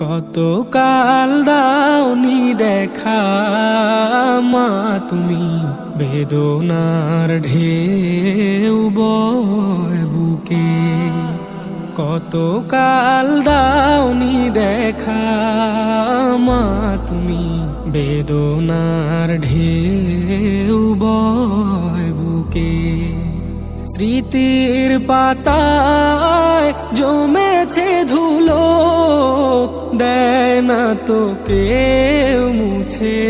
কত কাল দাওনি দেখা মা তুমি। বেদনার ঢেউ বয় বুকে। কত কাল দাওনি দেখা মা তুমি। বেদনার ঢেউ বয় বুকে। স্মৃতির পাতায় জমেছে ধুলো, দেয় না তো কেউ মুছে।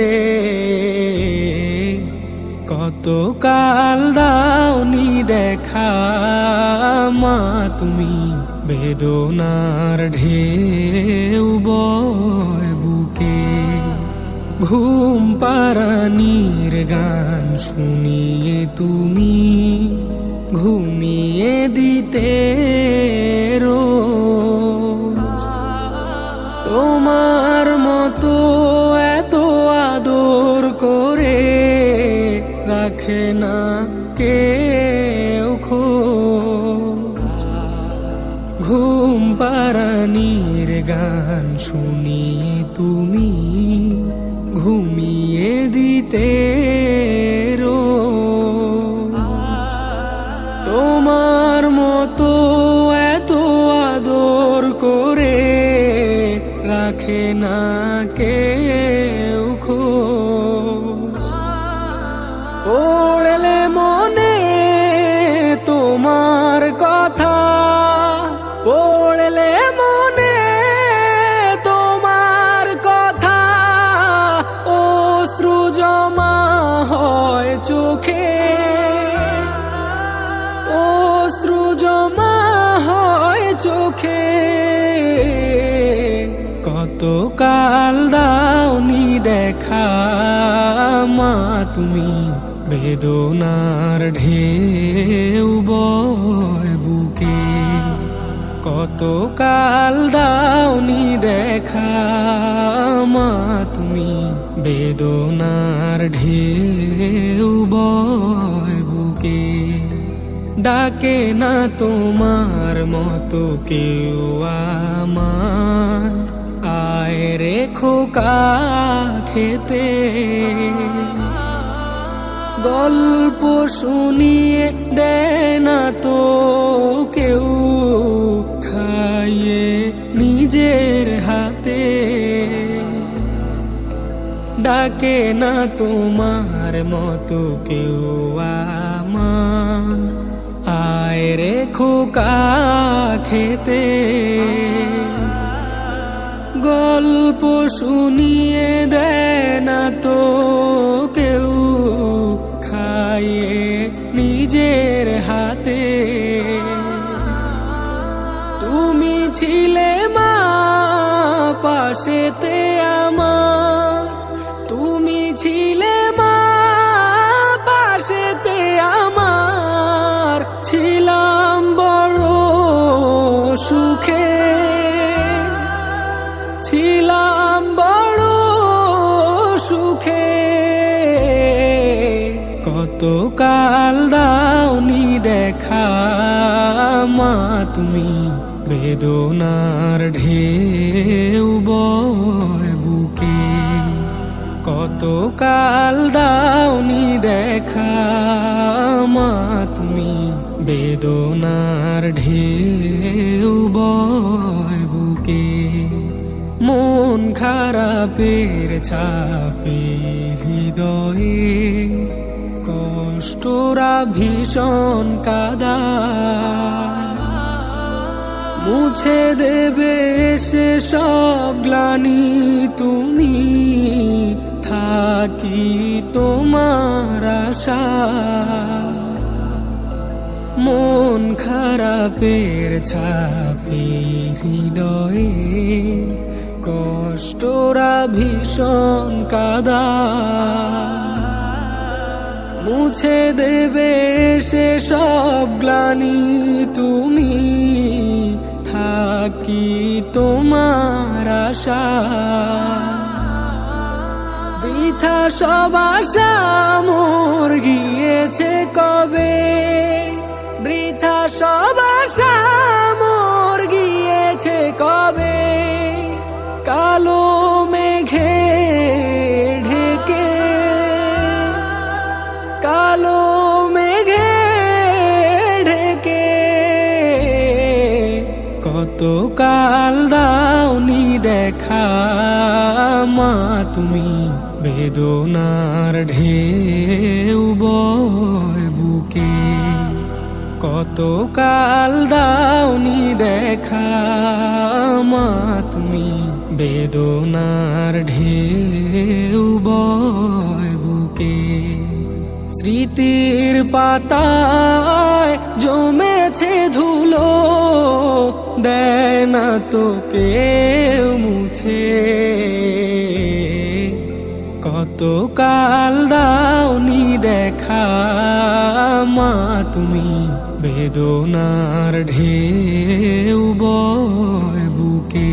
কত কাল দাওনি দেখা মা, তুমি বেদনার ঢেউ বয় বুকে। ঘুম পারানির গান শুনিয়ে তুমি ঘুমিয়ে দিতে রোজ। তোমার মতো এত আদর করে রাখে না কেউ খোঁজ। ঘুম পারানির গান শুনিয়ে তুমি ঘুমিয়ে দিতে রাখে না কেউ খোঁজ। পড়লে মনে তোমার কথা, পড়লে মনে তোমার কথা ও জমা হয় চোখে। কাল দাওনি দেখা মা, তুমি বেদনার ঢেউ বয় বুকে। কত কাল দাওনি দেখা মা, তুমি বেদনার ঢেউ বয় বুকে। ডাকে না তোমার মতো কেউ আমার। রে খোকা খেতে গল্প শুনিয়ে দেয় না তো কেউ, খাইয়ে নিজের হাতে। ডাকে না তোমার মতো কেউ আমার। আয় খোকা খেতে গল্প শুনিয়ে দেয় না তো কেউ। খায়ে নিজের হাতে। তুমি ছিলে মা পাশেতে আমার কাল দাওনি দেখা মা, তুমি বেদনার ঢেউ বয় বুকে। কত কাল দাওনি দেখা মা, তুমি বেদনার ঢেউ বয় বুকে। মন খারাপের চাপে হৃদয়ে কষ্টরা ভীষণ কাদা। মুছে দেবে সে সব গ্লানি তুমি, থাকি তোমার আশা। মন খারাপের ছাপে হৃদয়ে, কষ্টরা ভীষণ কাদা। মুছে দেবে সে সব গ্লানি তুমি। থাকি তোমার আশা। বৃথা সব আশা মোর গিয়েছে কবে? মা, তুমি বেদনার ঢেউ বয় বুকে। কত কাল দাওনি দেখা মা, তুমি বেদনার ঢেউ বয় বুকে। স্মৃতির পাতায় কাছে ধুলো দেয় না তোকে মুছে। কত কাল দাওনি দেখা, মা তুমি বেদনার ঢেউ বয় বুকে।